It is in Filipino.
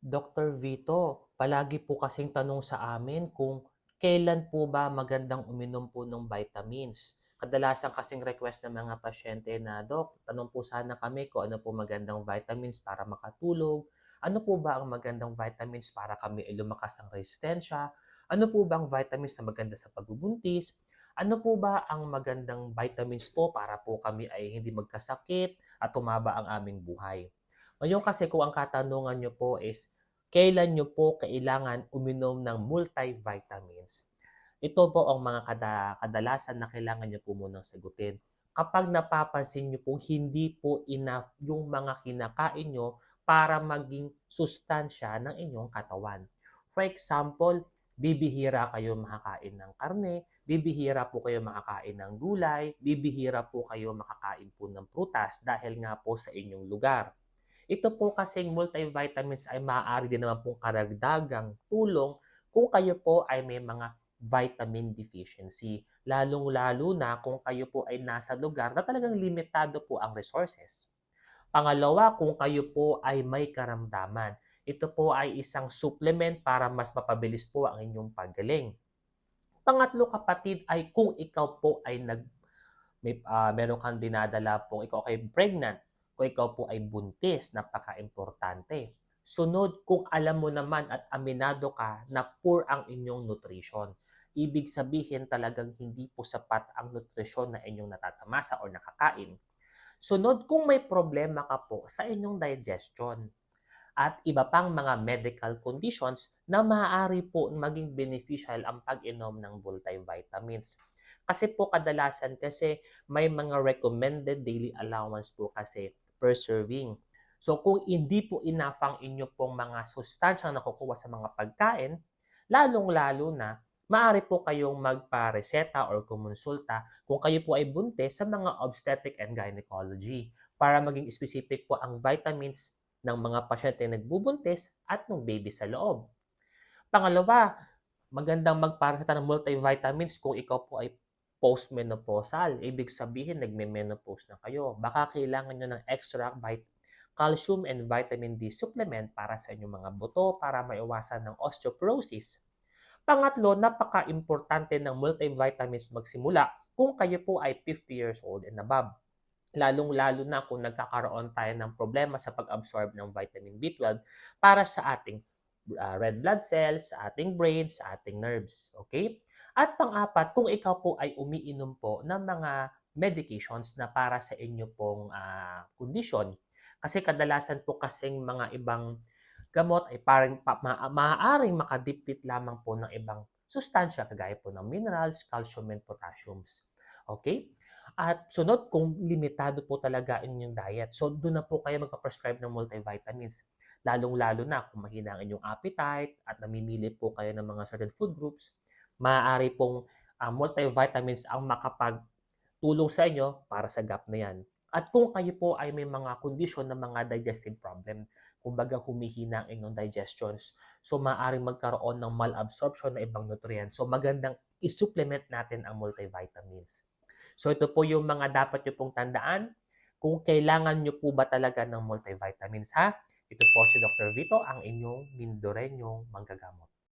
Dr. Vito, palagi po kasing tanong sa amin kung kailan po ba magandang uminom po ng vitamins. Kadalasan kasing request ng mga pasyente na, Dok, tanong po sana kami kung ano po magandang vitamins para makatulog. Ano po ba ang magandang vitamins para kami ay lumakas ang resistensya? Ano po ba ang vitamins na maganda sa pagbubuntis? Ano po ba ang magandang vitamins po para po kami ay hindi magkasakit at tumaba ang aming buhay? Ngayon kasi kung ang katanungan nyo po is, kailan nyo po kailangan uminom ng multivitamins? Ito po ang mga kada, kadalasan na kailangan nyo po munang sagutin. Kapag napapansin nyo po hindi po enough yung mga kinakain nyo para maging sustansya ng inyong katawan. For example, bibihira kayo makakain ng karne, bibihira po kayo makakain ng gulay, bibihira po kayo makakain po ng prutas dahil nga po sa inyong lugar. Ito po kasing multivitamins ay maaari din naman pong karagdagang tulong kung kayo po ay may mga vitamin deficiency. Lalong-lalo na kung kayo po ay nasa lugar na talagang limitado po ang resources. Pangalawa, kung kayo po ay may karamdaman. Ito po ay isang supplement para mas mapabilis po ang inyong paggaling. Pangatlo kapatid ay kung ikaw po ay nag may ah, meron kang dinadala po, ikaw ay pregnant, kung ikaw po ay buntis, napaka-importante. Sunod, kung alam mo naman at aminado ka na poor ang inyong nutrition. Ibig sabihin talagang hindi po sapat ang nutrisyon na inyong natatamasa o nakakain. Sunod, kung may problema ka po sa inyong digestion at iba pang mga medical conditions na maaari po maging beneficial ang pag-inom ng multivitamins. Kasi po kadalasan kasi may mga recommended daily allowance po kasi per serving. So kung hindi po enough ang inyo pong mga sustansyang nakukuha sa mga pagkain, lalong-lalo na maaari po kayong magpa-reseta or kumonsulta kung kayo po ay buntis sa mga obstetric and gynecology para maging specific po ang vitamins ng mga pasyente na nagbubuntis at ng baby sa loob. Pangalawa, magandang magparaseta ng multivitamins kung ikaw po ay postmenopausal. Ibig sabihin, nagme-menopause na kayo. Baka kailangan nyo ng extra vit- calcium and vitamin D supplement para sa inyong mga buto para maiwasan ng osteoporosis. Pangatlo, napaka-importante ng multivitamins magsimula kung kayo po ay 50 years old and above. Lalong-lalo na kung nagkakaroon tayo ng problema sa pag-absorb ng vitamin B12 para sa ating uh, red blood cells, sa ating brain, sa ating nerves. Okay? At pang-apat, kung ikaw po ay umiinom po ng mga medications na para sa inyo pong uh. Kasi kadalasan po kasing mga ibang gamot ay parang pa, ma- maaaring makadiplit lamang po ng ibang sustansya kagaya po ng minerals, calcium, and potassiums. Okay? At sunod, kung limitado po talaga inyong diet, so doon na po kayo magpa-prescribe ng multivitamins. Lalong-lalo na kung mahina ang inyong appetite at namimili po kayo ng mga certain food groups, maaari pong uh, multivitamins ang makapagtulong sa inyo para sa gap na yan. At kung kayo po ay may mga kondisyon ng mga digestive problem, kumbaga humihina ang inyong digestions, so maaaring magkaroon ng malabsorption ng ibang nutrients. So magandang isupplement natin ang multivitamins. So ito po yung mga dapat nyo pong tandaan kung kailangan nyo po ba talaga ng multivitamins ha. Ito po si Dr. Vito, ang inyong Mindorenyong manggagamot.